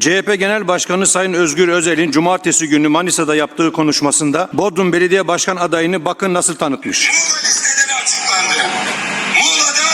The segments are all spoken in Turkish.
CHP Genel Başkanı Sayın Özgür Özel'in cumartesi günü Manisa'da yaptığı konuşmasında Bodrum Belediye Başkan adayını bakın nasıl tanıtmış. Muğla listeleri açıklandı. Muğla'da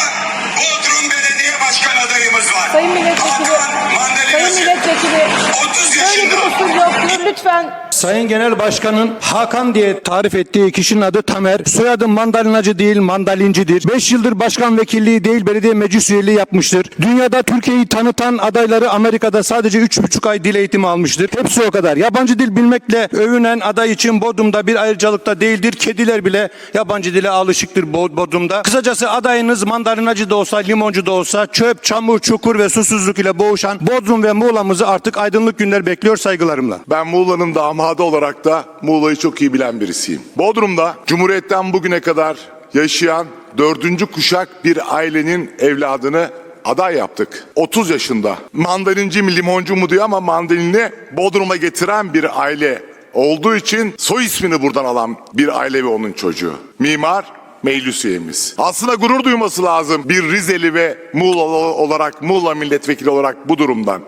Bodrum Belediye Başkan adayımız var. Sayın Milletvekili, Hakan Sayın Milletvekili, 30 böyle bir yaşında. usul yoktur. Lütfen Sayın Genel Başkan'ın Hakan diye tarif ettiği kişinin adı Tamer. Soyadı mandalinacı değil mandalincidir. 5 yıldır başkan vekilliği değil belediye meclis üyeliği yapmıştır. Dünyada Türkiye'yi tanıtan adayları Amerika'da sadece 3,5 ay dil eğitimi almıştır. Hepsi o kadar. Yabancı dil bilmekle övünen aday için Bodrum'da bir ayrıcalıkta değildir. Kediler bile yabancı dile alışıktır Bo- Bodrum'da. Kısacası adayınız mandalinacı da olsa, limoncu da olsa çöp, çamur, çukur ve susuzluk ile boğuşan Bodrum ve Muğla'mızı artık aydınlık günler bekliyor saygılarımla. Ben Muğla'nın damadı olarak da Muğla'yı çok iyi bilen birisiyim. Bodrum'da Cumhuriyet'ten bugüne kadar yaşayan dördüncü kuşak bir ailenin evladını aday yaptık. 30 yaşında. Mandalinci mi limoncu mu diyor ama mandalini Bodrum'a getiren bir aile olduğu için soy ismini buradan alan bir aile ve onun çocuğu. Mimar meclis üyemiz. Aslında gurur duyması lazım bir Rizeli ve Muğla olarak, Muğla milletvekili olarak bu durumdan.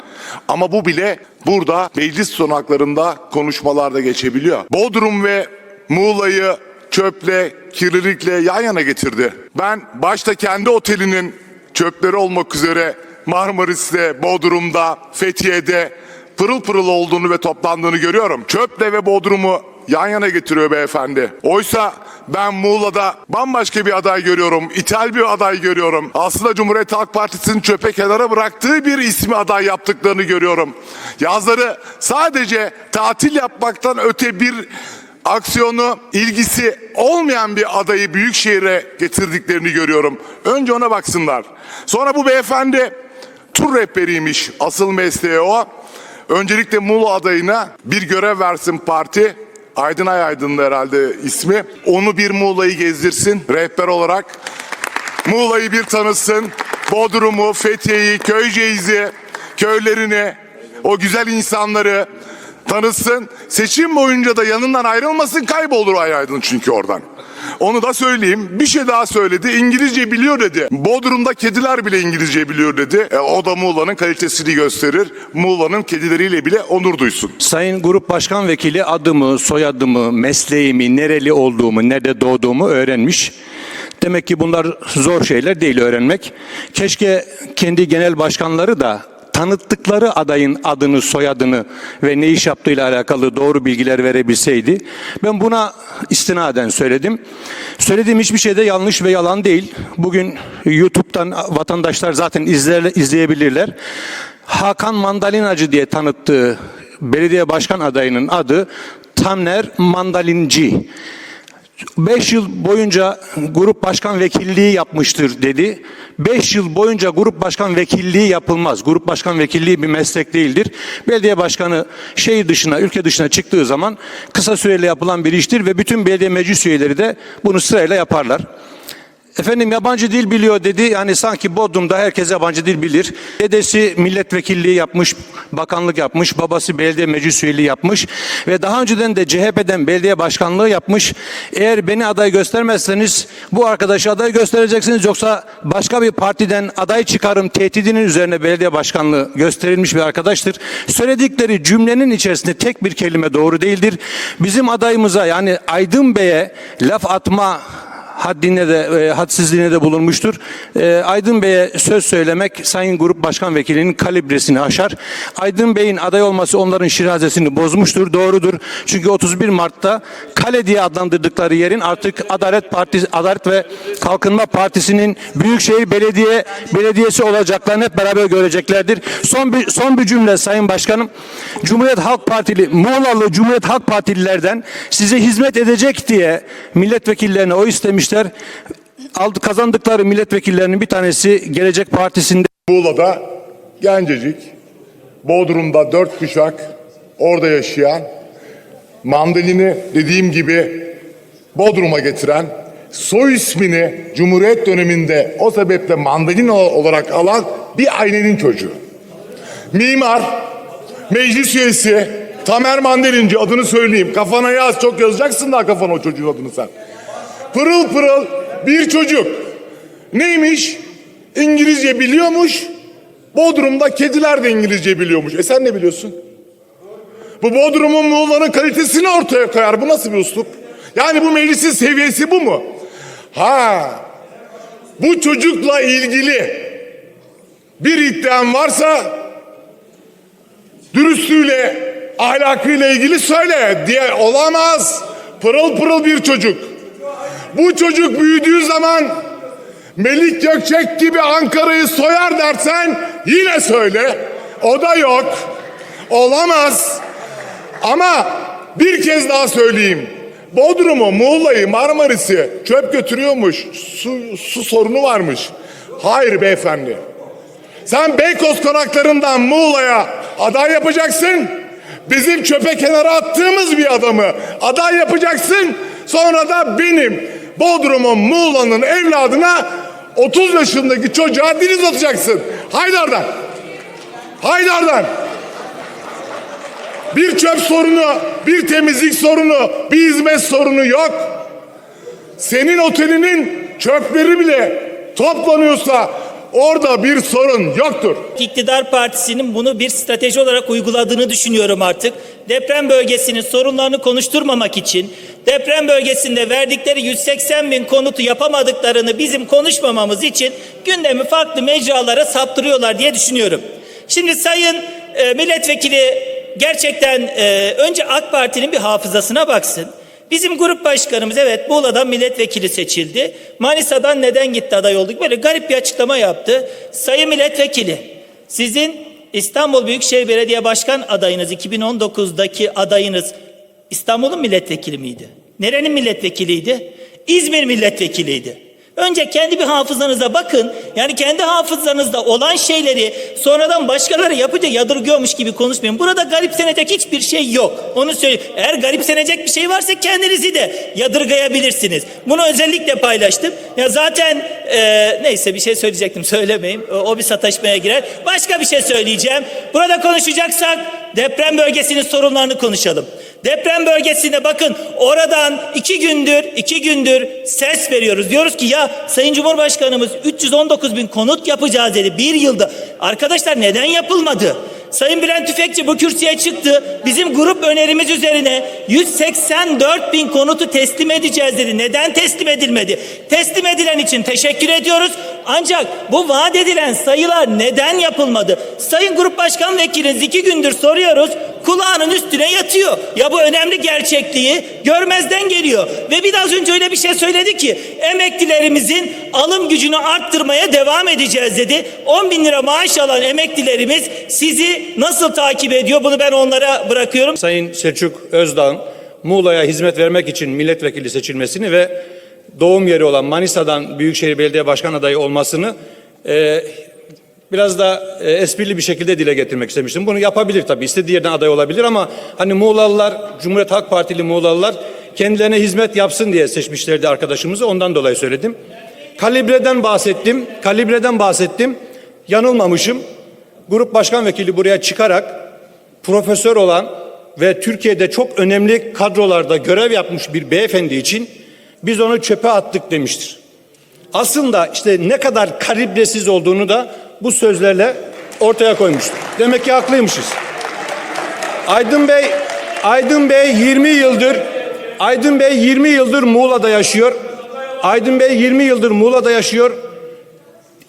Ama bu bile burada meclis sonaklarında konuşmalarda geçebiliyor. Bodrum ve Muğla'yı çöple, kirlilikle yan yana getirdi. Ben başta kendi otelinin çöpleri olmak üzere Marmaris'te, Bodrum'da, Fethiye'de pırıl pırıl olduğunu ve toplandığını görüyorum. Çöple ve Bodrum'u yan yana getiriyor beyefendi. Oysa ben Muğla'da bambaşka bir aday görüyorum. İthal bir aday görüyorum. Aslında Cumhuriyet Halk Partisi'nin çöpe kenara bıraktığı bir ismi aday yaptıklarını görüyorum. Yazları sadece tatil yapmaktan öte bir aksiyonu, ilgisi olmayan bir adayı büyük şehire getirdiklerini görüyorum. Önce ona baksınlar. Sonra bu beyefendi tur rehberiymiş. Asıl mesleği o. Öncelikle Muğla adayına bir görev versin parti. Aydınay Aydın'dı herhalde ismi. Onu bir Muğla'yı gezdirsin rehber olarak. Muğla'yı bir tanısın. Bodrum'u, Fethiye'yi, Köyceğiz'i, köylerini, o güzel insanları tanısın. Seçim boyunca da yanından ayrılmasın kaybolur Ay Aydın çünkü oradan. Onu da söyleyeyim. Bir şey daha söyledi. İngilizce biliyor dedi. Bodrum'da kediler bile İngilizce biliyor dedi. E, o da Muğla'nın kalitesini gösterir. Muğla'nın kedileriyle bile onur duysun. Sayın Grup Başkan Vekili adımı, soyadımı, mesleğimi, nereli olduğumu, nerede doğduğumu öğrenmiş. Demek ki bunlar zor şeyler değil öğrenmek. Keşke kendi genel başkanları da tanıttıkları adayın adını, soyadını ve ne iş yaptığıyla alakalı doğru bilgiler verebilseydi. Ben buna istinaden söyledim. Söylediğim hiçbir şey de yanlış ve yalan değil. Bugün YouTube'dan vatandaşlar zaten izler, izleyebilirler. Hakan Mandalinacı diye tanıttığı belediye başkan adayının adı Tamner Mandalinci. 5 yıl boyunca grup başkan vekilliği yapmıştır dedi. 5 yıl boyunca grup başkan vekilliği yapılmaz. Grup başkan vekilliği bir meslek değildir. Belediye başkanı şehir dışına, ülke dışına çıktığı zaman kısa süreli yapılan bir iştir ve bütün belediye meclis üyeleri de bunu sırayla yaparlar. Efendim yabancı dil biliyor dedi. Yani sanki Bodrum'da herkes yabancı dil bilir. Dedesi milletvekilliği yapmış, bakanlık yapmış, babası belediye meclis üyeliği yapmış ve daha önceden de CHP'den belediye başkanlığı yapmış. Eğer beni aday göstermezseniz bu arkadaşı aday göstereceksiniz yoksa başka bir partiden aday çıkarım tehdidinin üzerine belediye başkanlığı gösterilmiş bir arkadaştır. Söyledikleri cümlenin içerisinde tek bir kelime doğru değildir. Bizim adayımıza yani Aydın Bey'e laf atma haddine de e, hadsizliğine de bulunmuştur. E, Aydın Bey'e söz söylemek Sayın Grup Başkan Vekilinin kalibresini aşar. Aydın Bey'in aday olması onların şirazesini bozmuştur. Doğrudur. Çünkü 31 Mart'ta kale diye adlandırdıkları yerin artık Adalet Partisi Adalet ve Kalkınma Partisi'nin Büyükşehir Belediye Belediyesi olacaklarını hep beraber göreceklerdir. Son bir son bir cümle Sayın Başkanım. Cumhuriyet Halk Partili Muğlalı Cumhuriyet Halk Partililerden size hizmet edecek diye milletvekillerine oy istemişler. Aldı kazandıkları milletvekillerinin bir tanesi Gelecek Partisi'nde Muğla'da gencecik, Bodrum'da dört kuşak orada yaşayan, mandalini dediğim gibi Bodrum'a getiren, soy ismini Cumhuriyet döneminde o sebeple mandalina olarak alan bir ailenin çocuğu. Mimar, meclis üyesi, Tamer Mandalinci adını söyleyeyim. Kafana yaz çok yazacaksın daha kafana o çocuğun adını sen. Pırıl pırıl bir çocuk. Neymiş? İngilizce biliyormuş Bodrum'da kediler de İngilizce biliyormuş. E sen ne biliyorsun? Bu Bodrum'un Muğla'nın kalitesini ortaya koyar. Bu nasıl bir üslup? Yani bu meclisin seviyesi bu mu? Ha, bu çocukla ilgili bir iddian varsa dürüstlüğüyle, ahlakıyla ilgili söyle diye olamaz. Pırıl pırıl bir çocuk. Bu çocuk büyüdüğü zaman Melik Gökçek gibi Ankara'yı soyar dersen yine söyle. O da yok. Olamaz. Ama bir kez daha söyleyeyim. Bodrum'u, Muğla'yı, Marmaris'i çöp götürüyormuş. Su, su sorunu varmış. Hayır beyefendi. Sen Beykoz konaklarından Muğla'ya aday yapacaksın. Bizim çöpe kenara attığımız bir adamı aday yapacaksın. Sonra da benim Bodrum'un Muğla'nın evladına 30 yaşındaki çocuğa dil uzatacaksın. Haydi oradan. Bir çöp sorunu, bir temizlik sorunu, bir hizmet sorunu yok. Senin otelinin çöpleri bile toplanıyorsa orada bir sorun yoktur. İktidar partisinin bunu bir strateji olarak uyguladığını düşünüyorum artık. Deprem bölgesinin sorunlarını konuşturmamak için deprem bölgesinde verdikleri 180 bin konutu yapamadıklarını bizim konuşmamamız için gündemi farklı mecralara saptırıyorlar diye düşünüyorum. Şimdi sayın e, milletvekili gerçekten e, önce AK Parti'nin bir hafızasına baksın. Bizim grup başkanımız evet Muğla'dan milletvekili seçildi. Manisa'dan neden gitti aday olduk? Böyle garip bir açıklama yaptı. Sayın milletvekili sizin İstanbul Büyükşehir Belediye Başkan adayınız 2019'daki adayınız İstanbul'un milletvekili miydi? Nerenin milletvekiliydi? İzmir milletvekiliydi. Önce kendi bir hafızanıza bakın. Yani kendi hafızanızda olan şeyleri sonradan başkaları yapınca yadırgıyormuş gibi konuşmayın. Burada garipsenecek hiçbir şey yok. Onu söyleyeyim. Eğer garipsenecek bir şey varsa kendinizi de yadırgayabilirsiniz. Bunu özellikle paylaştım. Ya zaten e, neyse bir şey söyleyecektim söylemeyeyim. O, o bir sataşmaya girer. Başka bir şey söyleyeceğim. Burada konuşacaksak deprem bölgesinin sorunlarını konuşalım. Deprem bölgesine bakın oradan iki gündür iki gündür ses veriyoruz. Diyoruz ki ya Sayın Cumhurbaşkanımız 319 bin konut yapacağız dedi bir yılda. Arkadaşlar neden yapılmadı? Sayın Bülent Tüfekçi bu kürsüye çıktı. Bizim grup önerimiz üzerine 184 bin konutu teslim edeceğiz dedi. Neden teslim edilmedi? Teslim edilen için teşekkür ediyoruz. Ancak bu vaat edilen sayılar neden yapılmadı? Sayın Grup Başkan Vekiliniz iki gündür soruyoruz. Kulağının üstüne yatıyor. Ya bu önemli gerçekliği görmezden geliyor. Ve biraz önce öyle bir şey söyledi ki emeklilerimizin alım gücünü arttırmaya devam edeceğiz dedi. 10 bin lira maaş alan emeklilerimiz sizi nasıl takip ediyor bunu ben onlara bırakıyorum. Sayın Selçuk Özdağ'ın Muğla'ya hizmet vermek için milletvekili seçilmesini ve doğum yeri olan Manisa'dan Büyükşehir Belediye Başkan adayı olmasını e, biraz da e, esprili bir şekilde dile getirmek istemiştim. Bunu yapabilir tabii. istediği yerden aday olabilir ama hani Muğlalılar, Cumhuriyet Halk Partili Muğlalılar kendilerine hizmet yapsın diye seçmişlerdi arkadaşımızı. Ondan dolayı söyledim. Kalibreden bahsettim. Kalibreden bahsettim. Yanılmamışım. Grup başkan vekili buraya çıkarak profesör olan ve Türkiye'de çok önemli kadrolarda görev yapmış bir beyefendi için biz onu çöpe attık demiştir. Aslında işte ne kadar kalibresiz olduğunu da bu sözlerle ortaya koymuştur. Demek ki haklıymışız. Aydın Bey, Aydın Bey 20 yıldır Aydın Bey 20 yıldır Muğla'da yaşıyor. Aydın Bey 20 yıldır Muğla'da yaşıyor.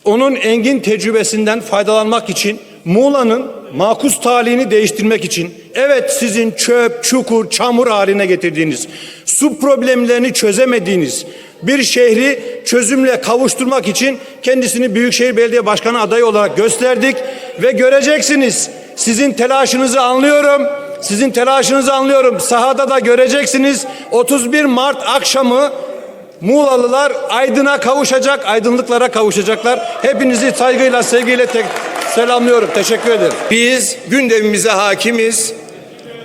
Onun engin tecrübesinden faydalanmak için Muğla'nın makus talihini değiştirmek için evet sizin çöp, çukur, çamur haline getirdiğiniz, su problemlerini çözemediğiniz bir şehri çözümle kavuşturmak için kendisini Büyükşehir Belediye Başkanı adayı olarak gösterdik ve göreceksiniz. Sizin telaşınızı anlıyorum. Sizin telaşınızı anlıyorum. Sahada da göreceksiniz. 31 Mart akşamı Muğlalılar aydına kavuşacak, aydınlıklara kavuşacaklar. Hepinizi saygıyla, sevgiyle tek selamlıyorum. Teşekkür ederim. Biz gündemimize hakimiz.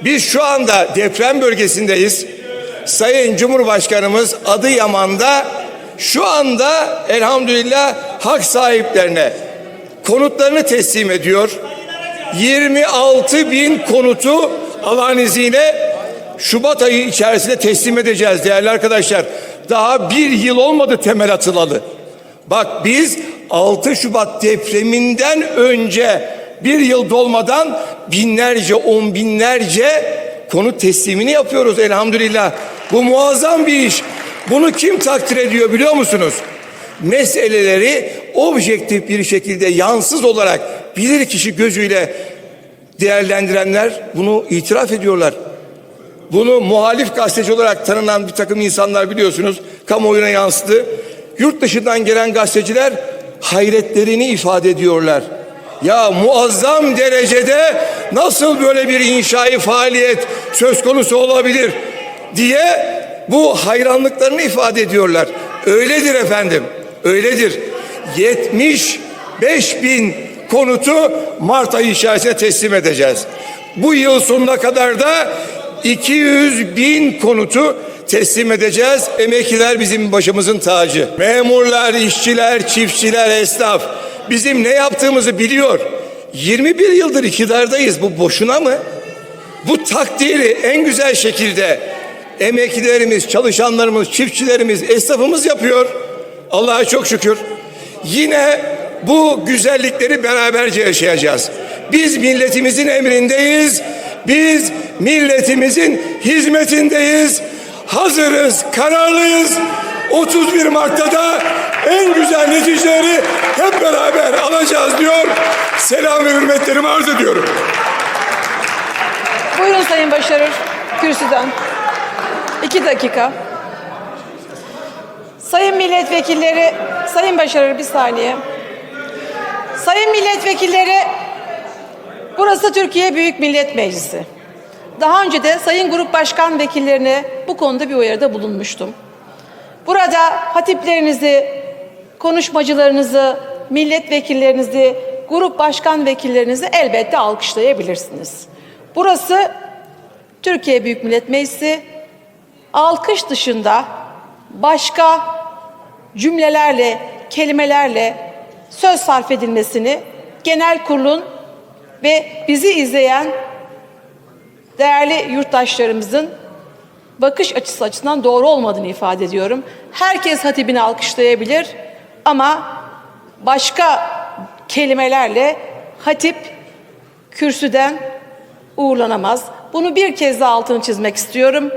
Biz şu anda deprem bölgesindeyiz. Sayın Cumhurbaşkanımız Adıyaman'da şu anda elhamdülillah hak sahiplerine konutlarını teslim ediyor. 26 bin konutu Allah'ın izniyle Şubat ayı içerisinde teslim edeceğiz değerli arkadaşlar. Daha bir yıl olmadı temel atılalı. Bak biz 6 Şubat depreminden önce bir yıl dolmadan binlerce, on binlerce konut teslimini yapıyoruz elhamdülillah. Bu muazzam bir iş. Bunu kim takdir ediyor biliyor musunuz? Meseleleri objektif bir şekilde yansız olarak bilir kişi gözüyle değerlendirenler bunu itiraf ediyorlar. Bunu muhalif gazeteci olarak tanınan bir takım insanlar biliyorsunuz kamuoyuna yansıdı. Yurt dışından gelen gazeteciler hayretlerini ifade ediyorlar. Ya muazzam derecede nasıl böyle bir inşai faaliyet söz konusu olabilir diye bu hayranlıklarını ifade ediyorlar. Öyledir efendim, öyledir. 75 bin konutu Mart ayı içerisinde teslim edeceğiz. Bu yıl sonuna kadar da 200 bin konutu teslim edeceğiz. Emekliler bizim başımızın tacı. Memurlar, işçiler, çiftçiler, esnaf bizim ne yaptığımızı biliyor. 21 yıldır iktidardayız. Bu boşuna mı? Bu takdiri en güzel şekilde emeklilerimiz, çalışanlarımız, çiftçilerimiz, esnafımız yapıyor. Allah'a çok şükür. Yine bu güzellikleri beraberce yaşayacağız. Biz milletimizin emrindeyiz. Biz milletimizin hizmetindeyiz. Hazırız, kararlıyız. 31 Mart'ta da en güzel neticeleri hep beraber alacağız diyor. Selam ve hürmetlerimi arz ediyorum. Buyurun Sayın Başarır, kürsüden. İki dakika. Sayın milletvekilleri, Sayın Başarır bir saniye. Sayın milletvekilleri, burası Türkiye Büyük Millet Meclisi. Daha önce de Sayın Grup Başkan Vekillerine bu konuda bir uyarıda bulunmuştum. Burada hatiplerinizi, konuşmacılarınızı, milletvekillerinizi, grup başkan vekillerinizi elbette alkışlayabilirsiniz. Burası Türkiye Büyük Millet Meclisi alkış dışında başka cümlelerle, kelimelerle söz sarf edilmesini genel kurulun ve bizi izleyen değerli yurttaşlarımızın bakış açısı açısından doğru olmadığını ifade ediyorum. Herkes hatibini alkışlayabilir ama başka kelimelerle hatip kürsüden uğurlanamaz. Bunu bir kez daha altını çizmek istiyorum.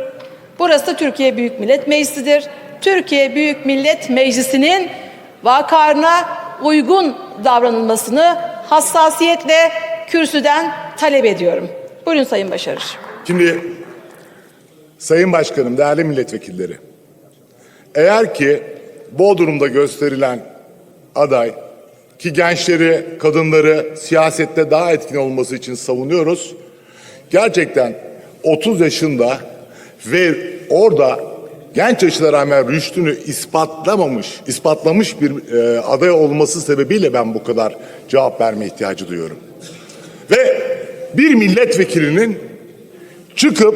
Burası Türkiye Büyük Millet Meclisi'dir. Türkiye Büyük Millet Meclisi'nin vakarına uygun davranılmasını hassasiyetle kürsüden talep ediyorum. Buyurun Sayın Başarır. Şimdi Sayın Başkanım, değerli milletvekilleri. Eğer ki Bodrum'da gösterilen aday ki gençleri, kadınları siyasette daha etkin olması için savunuyoruz. Gerçekten 30 yaşında ve orada genç yaşına rağmen rüştünü ispatlamamış, ispatlamış bir e, aday olması sebebiyle ben bu kadar cevap verme ihtiyacı duyuyorum. Ve bir milletvekilinin çıkıp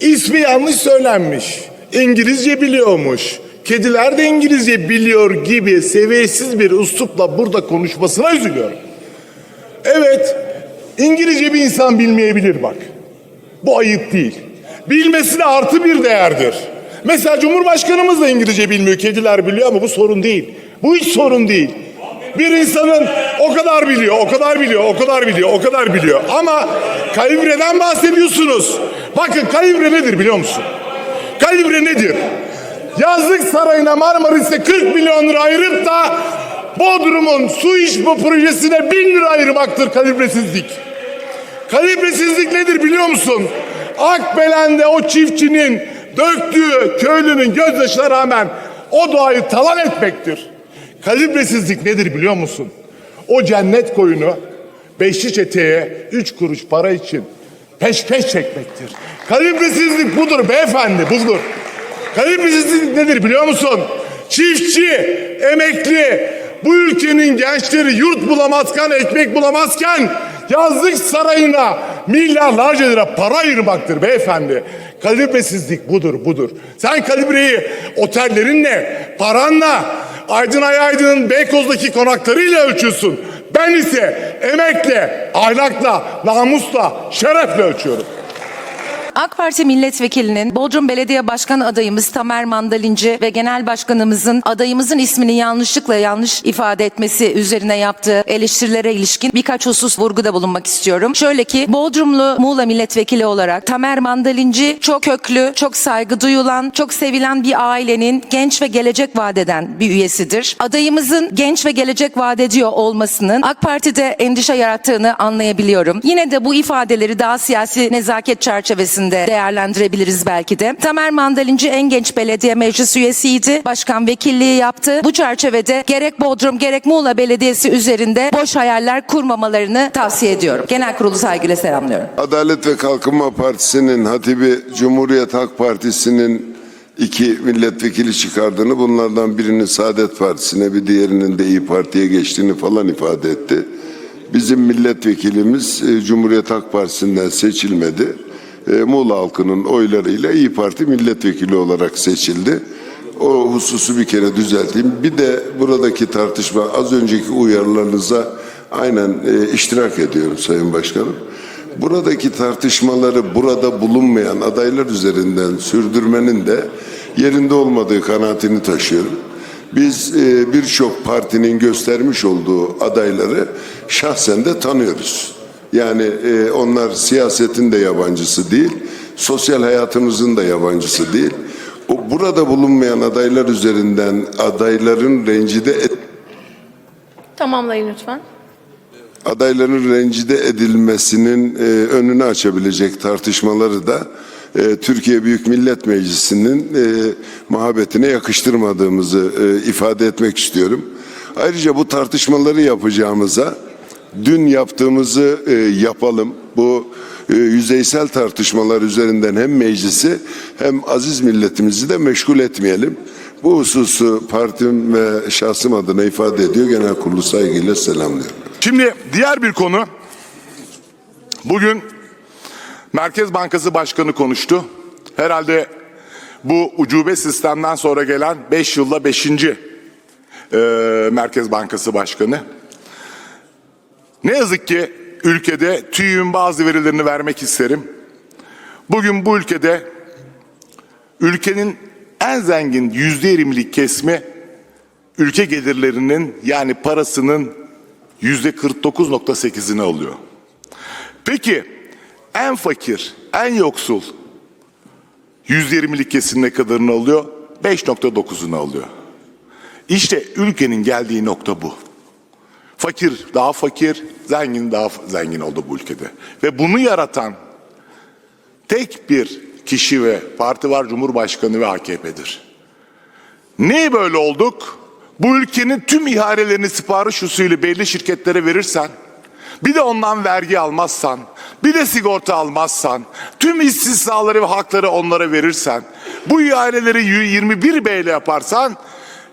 ismi yanlış söylenmiş, İngilizce biliyormuş, kediler de İngilizce biliyor gibi seviyesiz bir üslupla burada konuşmasına üzülüyorum. Evet, İngilizce bir insan bilmeyebilir bak. Bu ayıp değil. Bilmesi de artı bir değerdir. Mesela Cumhurbaşkanımız da İngilizce bilmiyor, kediler biliyor ama bu sorun değil. Bu hiç sorun değil. Bir insanın o kadar biliyor, o kadar biliyor, o kadar biliyor, o kadar biliyor. Ama kalibreden bahsediyorsunuz. Bakın kalibre nedir biliyor musun? Kalibre nedir? Yazlık sarayına Marmaris'e 40 milyon lira ayırıp da Bodrum'un su içme projesine 1000 lira ayırmaktır kalibresizlik. Kalibresizlik nedir biliyor musun? Akbelen'de o çiftçinin döktüğü köylünün gözyaşına rağmen o doğayı talan etmektir. Kalibresizlik nedir biliyor musun? O cennet koyunu beşli çeteye üç kuruş para için peş peş çekmektir. Kalibresizlik budur beyefendi budur. Kalibresizlik nedir biliyor musun? Çiftçi, emekli, bu ülkenin gençleri yurt bulamazken, ekmek bulamazken yazlık sarayına milyarlarca lira para ayırmaktır beyefendi. Kalibresizlik budur, budur. Sen kalibreyi otellerinle, paranla, Aydın Ayaydın'ın Beykoz'daki konaklarıyla ölçüyorsun. Ben ise emekle, ahlakla, namusla, şerefle ölçüyorum. AK Parti milletvekilinin Bodrum Belediye Başkan adayımız Tamer Mandalinci ve Genel Başkanımızın adayımızın ismini yanlışlıkla yanlış ifade etmesi üzerine yaptığı eleştirilere ilişkin birkaç husus vurguda bulunmak istiyorum. Şöyle ki Bodrumlu Muğla milletvekili olarak Tamer Mandalinci çok köklü, çok saygı duyulan, çok sevilen bir ailenin genç ve gelecek vadeden bir üyesidir. Adayımızın genç ve gelecek vaat ediyor olmasının AK Parti'de endişe yarattığını anlayabiliyorum. Yine de bu ifadeleri daha siyasi nezaket çerçevesinde değerlendirebiliriz belki de. Tamer Mandalinci en genç belediye meclis üyesiydi. Başkan vekilliği yaptı. Bu çerçevede gerek Bodrum gerek Muğla Belediyesi üzerinde boş hayaller kurmamalarını tavsiye ediyorum. Genel kurulu saygıyla selamlıyorum. Adalet ve Kalkınma Partisi'nin hatibi Cumhuriyet Halk Partisi'nin iki milletvekili çıkardığını, bunlardan birinin Saadet Partisi'ne bir diğerinin de İyi Parti'ye geçtiğini falan ifade etti. Bizim milletvekilimiz e, Cumhuriyet Halk Partisi'nden seçilmedi. E, Muğla halkının oylarıyla İyi Parti milletvekili olarak seçildi. O hususu bir kere düzelteyim. Bir de buradaki tartışma az önceki uyarılarınıza aynen e, iştirak ediyorum Sayın Başkanım. Buradaki tartışmaları burada bulunmayan adaylar üzerinden sürdürmenin de yerinde olmadığı kanaatini taşıyorum. Biz e, birçok partinin göstermiş olduğu adayları şahsen de tanıyoruz. Yani e, onlar siyasetin de yabancısı değil, sosyal hayatımızın da yabancısı değil. O burada bulunmayan adaylar üzerinden adayların rencide et, Tamamlayın lütfen. adayların rencide edilmesinin e, önünü açabilecek tartışmaları da e, Türkiye Büyük Millet Meclisi'nin e, muhabbetine yakıştırmadığımızı e, ifade etmek istiyorum. Ayrıca bu tartışmaları yapacağımıza dün yaptığımızı e, yapalım. Bu e, yüzeysel tartışmalar üzerinden hem meclisi hem aziz milletimizi de meşgul etmeyelim. Bu hususu partim ve şahsım adına ifade ediyor. Genel kurulu saygıyla selamlıyorum. Şimdi diğer bir konu. Bugün Merkez Bankası Başkanı konuştu. Herhalde bu ucube sistemden sonra gelen 5 yılda 5. Merkez Bankası Başkanı. Ne yazık ki ülkede TÜİ'nin bazı verilerini vermek isterim. Bugün bu ülkede ülkenin en zengin yüzde yirmilik kesimi ülke gelirlerinin yani parasının yüzde 49.8'ini alıyor. Peki en fakir, en yoksul yüzde yirmilik kesim ne kadarını alıyor? 5.9'unu alıyor. İşte ülkenin geldiği nokta bu. Fakir daha fakir, zengin daha zengin oldu bu ülkede. Ve bunu yaratan tek bir kişi ve parti var Cumhurbaşkanı ve AKP'dir. Niye böyle olduk? Bu ülkenin tüm ihalelerini sipariş usulü belli şirketlere verirsen, bir de ondan vergi almazsan, bir de sigorta almazsan, tüm istisnaları ve hakları onlara verirsen, bu ihaleleri 21 B ile yaparsan,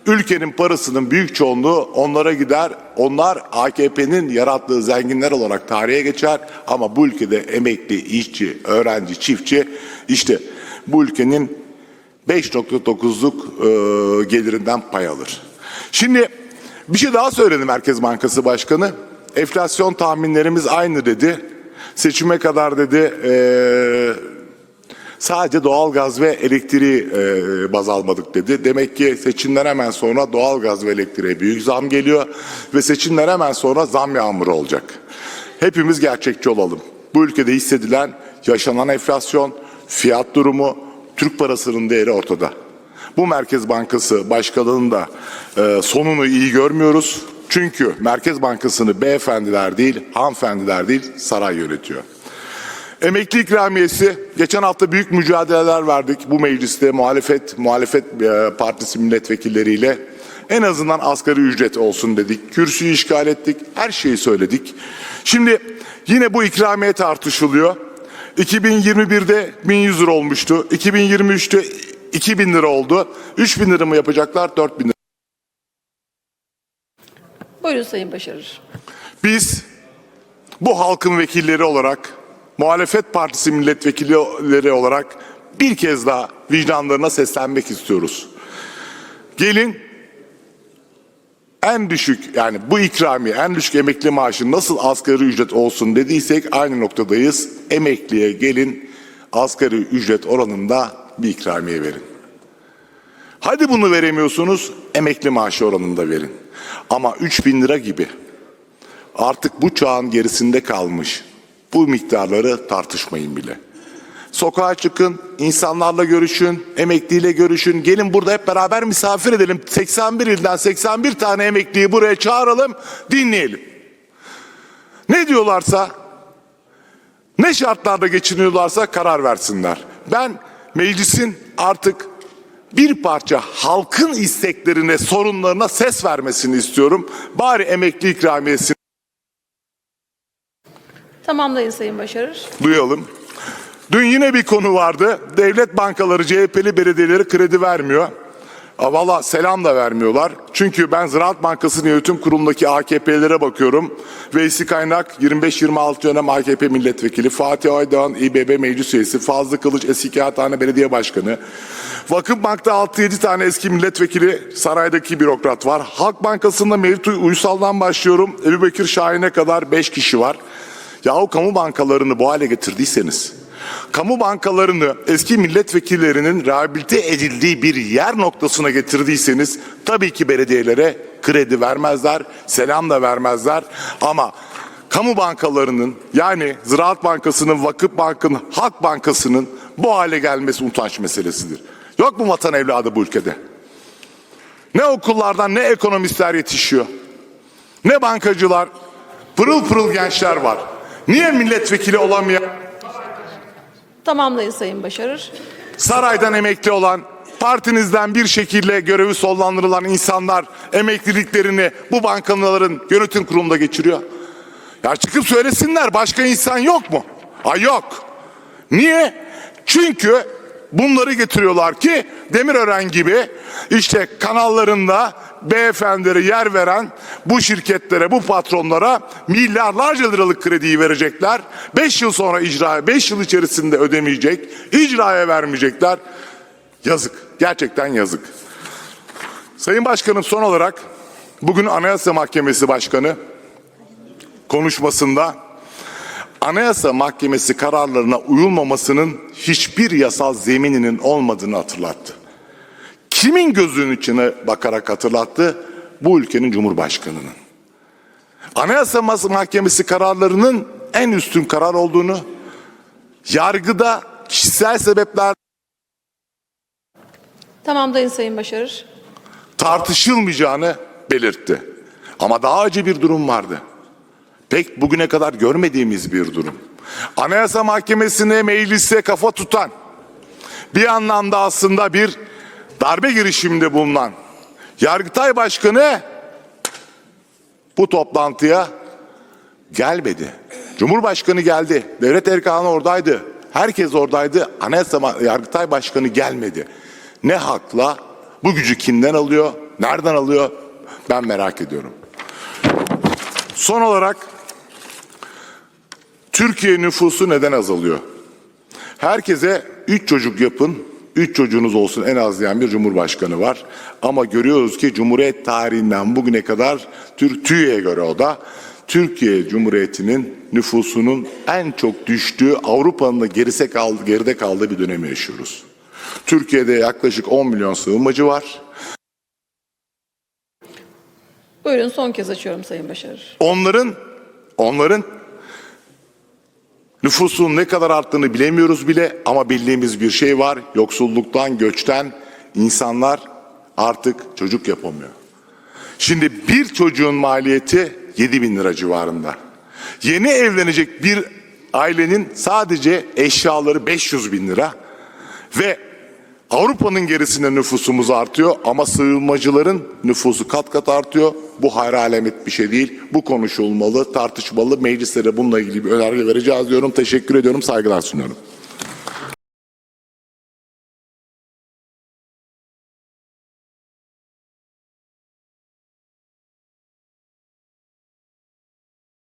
ülkenin parasının büyük çoğunluğu onlara gider. Onlar AKP'nin yarattığı zenginler olarak tarihe geçer. Ama bu ülkede emekli, işçi, öğrenci, çiftçi işte bu ülkenin 5.9'luk e, gelirinden pay alır. Şimdi bir şey daha söyledi Merkez Bankası Başkanı. Enflasyon tahminlerimiz aynı dedi. Seçime kadar dedi e, sadece doğalgaz ve elektriği e, baz almadık dedi. Demek ki seçimden hemen sonra doğalgaz ve elektriğe büyük zam geliyor ve seçimden hemen sonra zam yağmuru olacak. Hepimiz gerçekçi olalım. Bu ülkede hissedilen yaşanan enflasyon, fiyat durumu, Türk parasının değeri ortada. Bu Merkez Bankası başkanlığının da e, sonunu iyi görmüyoruz. Çünkü Merkez Bankası'nı beyefendiler değil, hanımefendiler değil, saray yönetiyor. Emekli ikramiyesi geçen hafta büyük mücadeleler verdik bu mecliste muhalefet muhalefet e, partisi milletvekilleriyle. En azından asgari ücret olsun dedik. Kürsüyü işgal ettik. Her şeyi söyledik. Şimdi yine bu ikramiye tartışılıyor. 2021'de 1100 lira olmuştu. 2023'te 2000 lira oldu. 3000 lira mı yapacaklar? 4000 lira. Buyurun Sayın Başarır. Biz bu halkın vekilleri olarak, muhalefet partisi milletvekilleri olarak bir kez daha vicdanlarına seslenmek istiyoruz. Gelin en düşük yani bu ikramiye en düşük emekli maaşı nasıl asgari ücret olsun dediysek aynı noktadayız. Emekliye gelin asgari ücret oranında bir ikramiye verin. Hadi bunu veremiyorsunuz, emekli maaşı oranında verin. Ama 3 bin lira gibi artık bu çağın gerisinde kalmış bu miktarları tartışmayın bile. Sokağa çıkın, insanlarla görüşün, emekliyle görüşün. Gelin burada hep beraber misafir edelim. 81 ilden 81 tane emekliyi buraya çağıralım, dinleyelim. Ne diyorlarsa, ne şartlarda geçiniyorlarsa karar versinler. Ben meclisin artık bir parça halkın isteklerine, sorunlarına ses vermesini istiyorum. Bari emekli ikramiyesini Tamamlayın Sayın Başarır. duyalım. Dün yine bir konu vardı. Devlet bankaları CHP'li belediyeleri kredi vermiyor. Valla selam da vermiyorlar. Çünkü ben Ziraat Bankası'nın yönetim kurulundaki AKP'lere bakıyorum. Veysi Kaynak 25-26 dönem AKP milletvekili. Fatih Aydoğan İBB meclis üyesi. Fazlı Kılıç eski Kağıthane Belediye Başkanı. Vakıf Bank'ta 6-7 tane eski milletvekili saraydaki bürokrat var. Halk Bankası'nda Mevlüt Uysal'dan başlıyorum. Ebu Bekir Şahin'e kadar 5 kişi var. Yahu kamu bankalarını bu hale getirdiyseniz, kamu bankalarını eski milletvekillerinin rehabilite edildiği bir yer noktasına getirdiyseniz tabii ki belediyelere kredi vermezler, selam da vermezler ama kamu bankalarının yani Ziraat Bankası'nın, Vakıf Bank'ın, Halk Bankası'nın bu hale gelmesi utanç meselesidir. Yok mu vatan evladı bu ülkede? Ne okullardan ne ekonomistler yetişiyor. Ne bankacılar, pırıl pırıl gençler var. Niye milletvekili olamayan, Tamamlayın Sayın Başarır. saraydan emekli olan, partinizden bir şekilde görevi sonlandırılan insanlar emekliliklerini bu bankaların yönetim kurulunda geçiriyor? Ya çıkıp söylesinler başka insan yok mu? Ay yok. Niye? Çünkü bunları getiriyorlar ki Demirören gibi işte kanallarında beyefendilere yer veren bu şirketlere, bu patronlara milyarlarca liralık krediyi verecekler. 5 yıl sonra icraya, 5 yıl içerisinde ödemeyecek, icraya vermeyecekler. Yazık, gerçekten yazık. Sayın Başkanım son olarak bugün Anayasa Mahkemesi Başkanı konuşmasında Anayasa Mahkemesi kararlarına uyulmamasının hiçbir yasal zemininin olmadığını hatırlattı. Kimin gözünün içine bakarak hatırlattı? Bu ülkenin Cumhurbaşkanı'nın. Anayasa Mahkemesi kararlarının en üstün karar olduğunu, yargıda kişisel sebepler Tamamlayın Sayın Başarır. tartışılmayacağını belirtti. Ama daha acı bir durum vardı. Pek bugüne kadar görmediğimiz bir durum. Anayasa Mahkemesi'ne meclise kafa tutan, bir anlamda aslında bir darbe girişiminde bulunan Yargıtay Başkanı bu toplantıya gelmedi. Cumhurbaşkanı geldi. Devlet erkanı oradaydı. Herkes oradaydı. Anayasa Yargıtay Başkanı gelmedi. Ne hakla? Bu gücü kimden alıyor? Nereden alıyor? Ben merak ediyorum. Son olarak Türkiye nüfusu neden azalıyor? Herkese üç çocuk yapın, üç çocuğunuz olsun en az diyen bir cumhurbaşkanı var. Ama görüyoruz ki Cumhuriyet tarihinden bugüne kadar Türk TÜİ'ye göre o da Türkiye Cumhuriyeti'nin nüfusunun en çok düştüğü Avrupa'nın da geride kaldı, geride kaldığı bir dönemi yaşıyoruz. Türkiye'de yaklaşık 10 milyon sığınmacı var. Buyurun son kez açıyorum Sayın Başarır. Onların onların nüfusun ne kadar arttığını bilemiyoruz bile ama bildiğimiz bir şey var. Yoksulluktan, göçten insanlar artık çocuk yapamıyor. Şimdi bir çocuğun maliyeti 7 bin lira civarında. Yeni evlenecek bir ailenin sadece eşyaları 500 bin lira ve Avrupa'nın gerisinde nüfusumuz artıyor ama sığınmacıların nüfusu kat kat artıyor. Bu hayra alamet bir şey değil. Bu konuşulmalı, tartışmalı. Meclislere bununla ilgili bir önerge vereceğiz diyorum. Teşekkür ediyorum, saygılar sunuyorum.